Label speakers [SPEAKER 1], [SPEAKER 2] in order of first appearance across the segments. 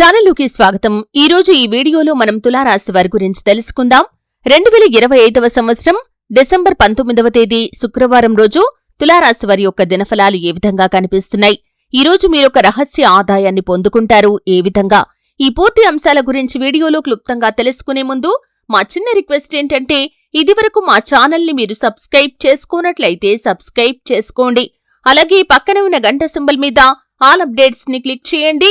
[SPEAKER 1] ఛానల్లోకి స్వాగతం. ఈ రోజు ఈ వీడియోలో మనం తులారాశి వారి గురించి తెలుసుకుందాం. రెండు వేల ఇరవై ఐదవ సంవత్సరం డిసెంబర్ పంతొమ్మిదవ తేదీ శుక్రవారం రోజు తులారాశి వారి యొక్క దినఫలాలు ఏ విధంగా కనిపిస్తున్నాయి? ఈ రోజు మీరొక రహస్య ఆదాయాన్ని పొందుకుంటారు. ఏ విధంగా? ఈ పూర్తి అంశాల గురించి వీడియోలో క్లుప్తంగా తెలుసుకునే ముందు మా చిన్న రిక్వెస్ట్ ఏంటంటే ఇదివరకు మా ఛానల్ని మీరు సబ్స్క్రైబ్ చేసుకోనట్లయితే సబ్స్క్రైబ్ చేసుకోండి. అలాగే పక్కన ఉన్న గంట సింబల్ మీద ఆల్ అప్డేట్స్ని క్లిక్ చేయండి.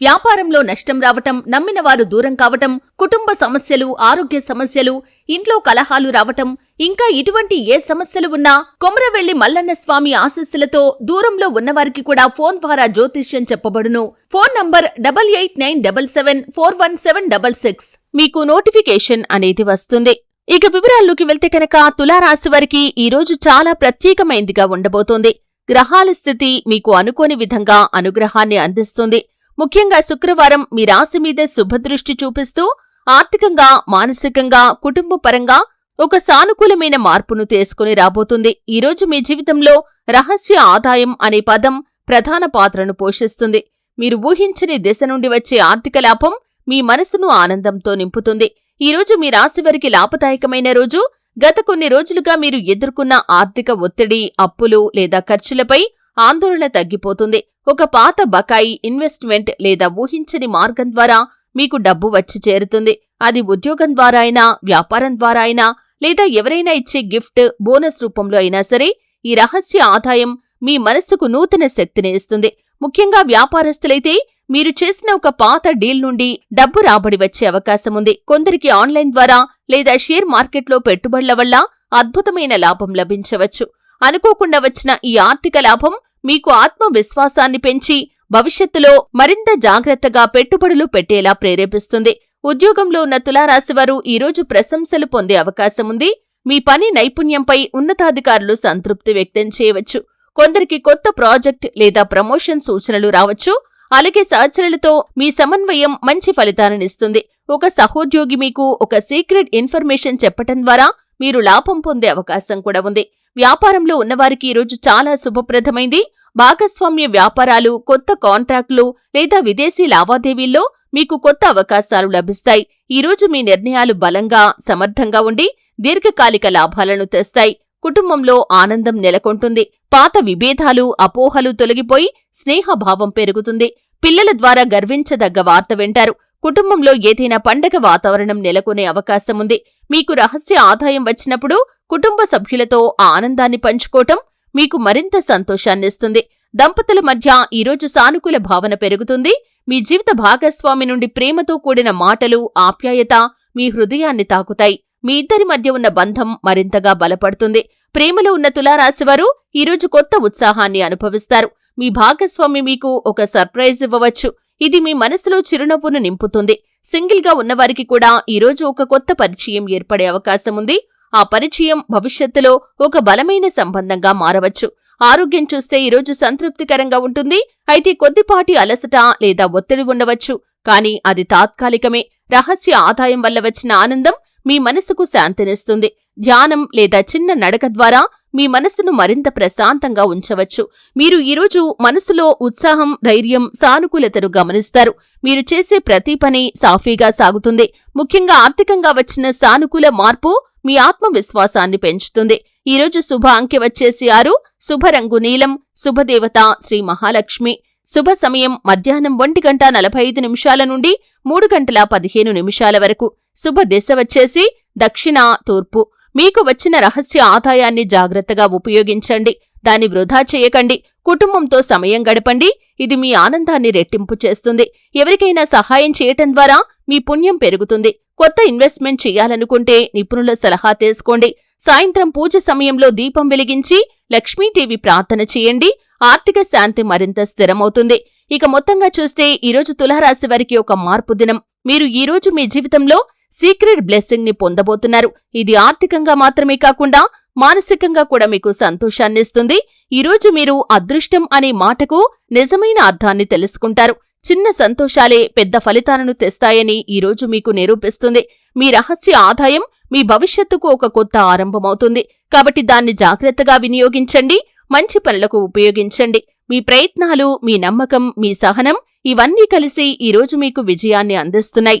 [SPEAKER 1] వ్యాపారంలో నష్టం రావటం నమ్మిన వారు దూరం కావటం కుటుంబ సమస్యలు ఆరోగ్య సమస్యలు ఇంట్లో కలహాలు రావటం ఇంకా ఇటువంటి ఏ సమస్యలు ఉన్నా కొమరవెల్లి మల్లన్న స్వామి ఆశస్సులతో దూరంలో ఉన్నవారికి కూడా ఫోన్ ద్వారా జ్యోతిష్యం చెప్పబడును. Phone number double eight nine double seven four one seven double six. మీకు నోటిఫికేషన్ అనేది వస్తుంది. ఇక వివరాల్లోకి వెళ్తే కనుక తులారాశి వారికి ఈ రోజు చాలా ప్రత్యేకమైందిగా ఉండబోతోంది. గ్రహాల స్థితి మీకు అనుకోని విధంగా అనుగ్రహాన్ని అందిస్తుంది. ముఖ్యంగా శుక్రవారం మీ రాశి మీద శుభదృష్టి చూపిస్తూ ఆర్థికంగా మానసికంగా కుటుంబ పరంగా ఒక సానుకూలమైన మార్పును తీసుకుని రాబోతుంది. ఈరోజు మీ జీవితంలో రహస్య ఆదాయం అనే పదం ప్రధాన పాత్రను పోషిస్తుంది. మీరు ఊహించని దిశ నుండి వచ్చే ఆర్థిక లాభం మీ మనసును ఆనందంతో నింపుతుంది. ఈరోజు మీ రాశి వారికి లాభదాయకమైన రోజు. గత కొన్ని రోజులుగా మీరు ఎదుర్కొన్న ఆర్థిక ఒత్తిడి అప్పులు లేదా ఖర్చులపై ఆందోళన తగ్గిపోతుంది. ఒక పాత బకాయి ఇన్వెస్ట్మెంట్ లేదా ఊహించని మార్గం ద్వారా మీకు డబ్బు వచ్చి చేరుతుంది. అది ఉద్యోగం ద్వారా అయినా వ్యాపారం ద్వారా అయినా లేదా ఎవరైనా ఇచ్చే గిఫ్ట్ బోనస్ రూపంలో అయినా సరే ఈ రహస్య ఆదాయం మీ మనస్సుకు నూతన శక్తిని ఇస్తుంది. ముఖ్యంగా వ్యాపారస్తులైతే మీరు చేసిన ఒక పాత డీల్ నుండి డబ్బు రాబడి వచ్చే అవకాశం ఉంది. కొందరికి ఆన్లైన్ ద్వారా లేదా షేర్ మార్కెట్లో పెట్టుబడుల వల్ల అద్భుతమైన లాభం లభించవచ్చు. అనుకోకుండా వచ్చిన ఈ ఆర్థిక లాభం మీకు ఆత్మవిశ్వాసాన్ని పెంచి భవిష్యత్తులో మరింత జాగ్రత్తగా పెట్టుబడులు పెట్టేలా ప్రేరేపిస్తుంది. ఉద్యోగంలో ఉన్న తులారాశివారు ఈరోజు ప్రశంసలు పొందే అవకాశం ఉంది. మీ పని నైపుణ్యంపై ఉన్నతాధికారులు సంతృప్తి వ్యక్తం చేయవచ్చు. కొందరికి కొత్త ప్రాజెక్ట్ లేదా ప్రమోషన్ సూచనలు రావచ్చు. అలాగే సహచరులతో మీ సమన్వయం మంచి ఫలితాలనిస్తుంది ఒక సహోద్యోగి మీకు ఒక సీక్రెట్ ఇన్ఫర్మేషన్ చెప్పటం ద్వారా మీరు లాభం పొందే అవకాశం కూడా ఉంది. వ్యాపారంలో ఉన్నవారికి ఈరోజు చాలా శుభప్రదమైంది. భాగస్వామ్య వ్యాపారాలు కొత్త కాంట్రాక్టులు లేదా విదేశీ లావాదేవీల్లో మీకు కొత్త అవకాశాలు లభిస్తాయి. ఈరోజు మీ నిర్ణయాలు బలంగా సమర్థంగా ఉండి దీర్ఘకాలిక లాభాలను తెస్తాయి. కుటుంబంలో ఆనందం నెలకొంటుంది. పాత విభేదాలు అపోహలు తొలగిపోయి స్నేహభావం పెరుగుతుంది. పిల్లల ద్వారా గర్వించదగ్గ వార్త వింటారు. కుటుంబంలో ఏదైనా పండగ వాతావరణం నెలకొనే అవకాశం ఉంది మీకు రహస్య ఆదాయం వచ్చినప్పుడు కుటుంబ సభ్యులతో ఆ ఆనందాన్ని పంచుకోవటం మీకు మరింత సంతోషాన్నిస్తుంది. దంపతుల మధ్య ఈరోజు సానుకూల భావన పెరుగుతుంది. మీ జీవిత భాగస్వామి నుండి ప్రేమతో కూడిన మాటలు ఆప్యాయత మీ హృదయాన్ని తాకుతాయి. మీ ఇద్దరి మధ్య ఉన్న బంధం మరింతగా బలపడుతుంది. ప్రేమలో ఉన్న తులారాశివారు ఈరోజు కొత్త ఉత్సాహాన్ని అనుభవిస్తారు. మీ భాగస్వామి మీకు ఒక సర్ప్రైజ్ ఇవ్వవచ్చు. ఇది మీ మనసులో చిరునవ్వును నింపుతుంది. సింగిల్గా ఉన్నవారికి కూడా ఈరోజు ఒక కొత్త పరిచయం ఏర్పడే అవకాశం ఉంది. ఆ పరిచయం భవిష్యత్తులో ఒక బలమైన సంబంధంగా మారవచ్చు. ఆరోగ్యం చూస్తే ఈరోజు సంతృప్తికరంగా ఉంటుంది. అయితే కొద్దిపాటి అలసట లేదా ఒత్తిడి ఉండవచ్చు. కానీ అది తాత్కాలికమే. రహస్య ఆదాయం వల్ల వచ్చిన ఆనందం మీ మనసుకు శాంతినిస్తుంది. ధ్యానం లేదా చిన్న నడక ద్వారా మీ మనస్సును మరింత ప్రశాంతంగా ఉంచవచ్చు. మీరు ఈరోజు మనసులో ఉత్సాహం ధైర్యం సానుకూలతను గమనిస్తారు. మీరు చేసే ప్రతి పని సాఫీగా సాగుతుంది. ముఖ్యంగా ఆర్థికంగా వచ్చిన సానుకూల మార్పు మీ ఆత్మవిశ్వాసాన్ని పెంచుతుంది. ఈరోజు శుభ అంకె వచ్చేసి ఆరు శుభరంగు నీలం శుభదేవత శ్రీ మహాలక్ష్మి. శుభ సమయం మధ్యాహ్నం ఒంటి గంట నలభై ఐదు నిమిషాల నుండి మూడు గంటల పదిహేను నిమిషాల వరకు. శుభ దిశ వచ్చేసి దక్షిణ తూర్పు. మీకు వచ్చిన రహస్య ఆదాయాన్ని జాగ్రత్తగా ఉపయోగించండి. దాన్ని వృధా చేయకండి. కుటుంబంతో సమయం గడపండి. ఇది మీ ఆనందాన్ని రెట్టింపు చేస్తుంది. ఎవరికైనా సహాయం చేయటం ద్వారా మీ పుణ్యం పెరుగుతుంది. కొత్త ఇన్వెస్ట్మెంట్ చేయాలనుకుంటే నిపుణుల సలహా తీసుకోండి. సాయంత్రం పూజ సమయంలో దీపం వెలిగించి లక్ష్మీదేవి ప్రార్థన చేయండి. ఆర్థిక శాంతి మరింత స్థిరమవుతుంది. ఇక మొత్తంగా చూస్తే ఈరోజు తులారాశి వారికి ఒక మార్పు దినం. మీరు ఈరోజు మీ జీవితంలో సీక్రెట్ బ్లెస్సింగ్ని పొందబోతున్నారు. ఇది ఆర్థికంగా మాత్రమే కాకుండా మానసికంగా కూడా మీకు సంతోషాన్నిస్తుంది. ఈరోజు మీరు అదృష్టం అనే మాటకు నిజమైన అర్థాన్ని తెలుసుకుంటారు. చిన్న సంతోషాలే పెద్ద ఫలితాలను తెస్తాయని ఈరోజు మీకు నిరూపిస్తుంది. మీ రహస్య ఆదాయం మీ భవిష్యత్తుకు ఒక కొత్త ఆరంభమవుతుంది. కాబట్టి దాన్ని జాగ్రత్తగా వినియోగించండి. మంచి పనులకు ఉపయోగించండి. మీ ప్రయత్నాలు మీ నమ్మకం మీ సహనం ఇవన్నీ కలిసి ఈరోజు మీకు విజయాన్ని అందిస్తున్నాయి.